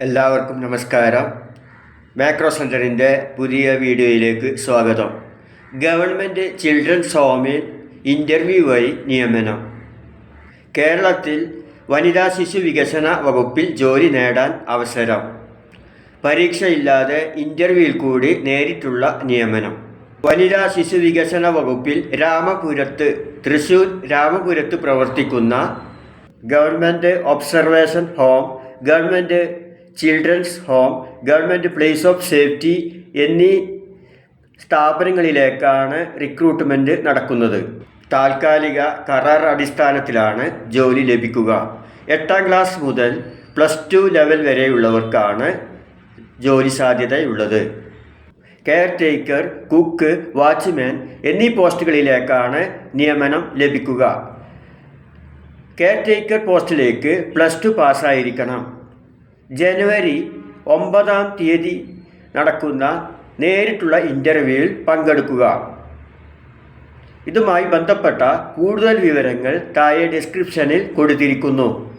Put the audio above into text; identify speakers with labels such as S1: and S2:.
S1: എല്ലാവർക്കും നമസ്കാരം. മാക്രോ സെന്ററിന്റെ പുതിയ വീഡിയോയിലേക്ക് സ്വാഗതം. ഗവൺമെന്റ് ചിൽഡ്രൻസ് ഹോമിൽ ഇന്റർവ്യൂ വഴി നിയമനം. കേരളത്തിൽ വനിതാ ശിശു വികസന വകുപ്പിൽ ജോലി നേടാൻ അവസരം. പരീക്ഷയില്ലാതെ ഇന്റർവ്യൂവിൽ കൂടി നേരിട്ടുള്ള നിയമനം. വനിതാ ശിശു വികസന വകുപ്പിൽ രാമപുരത്ത് തൃശൂർ രാമപുരത്ത് പ്രവർത്തിക്കുന്ന government observation home government children's home government place of safety എന്നീ സ്ഥാപനങ്ങളിലേക്കാണ് റിക്രൂട്ട്മെന്റ് നടക്കുന്നത്. താൽക്കാലിക കരാർ അടിസ്ഥാനത്തിലാണ് ജോലി ലഭിക്കുക. എട്ടാം ക്ലാസ് മുതൽ പ്ലസ് ടു ലെവൽ വരെയുള്ളവർക്കാണ് ജോലി സാധ്യതയുള്ളത്. കെയർ ടേക്കർ കുക്ക് വാച്ച്മാൻ എന്നീ പോസ്റ്റുകളിലേക്കാണ് നിയമനം ലഭിക്കുക. കെയർ ടേക്കർ പോസ്റ്റിലേക്ക് പ്ലസ് ടു പാസ്സായിരിക്കണം ജനുവരി ഒമ്പതാം തീയതി നടക്കുന്ന നേരിട്ടുള്ള ഇന്റർവ്യൂവിൽ പങ്കെടുക്കുക. ഇതുമായി ബന്ധപ്പെട്ട കൂടുതൽ വിവരങ്ങൾ താഴെ ഡിസ്ക്രിപ്ഷനിൽ കൊടുത്തിരിക്കുന്നു.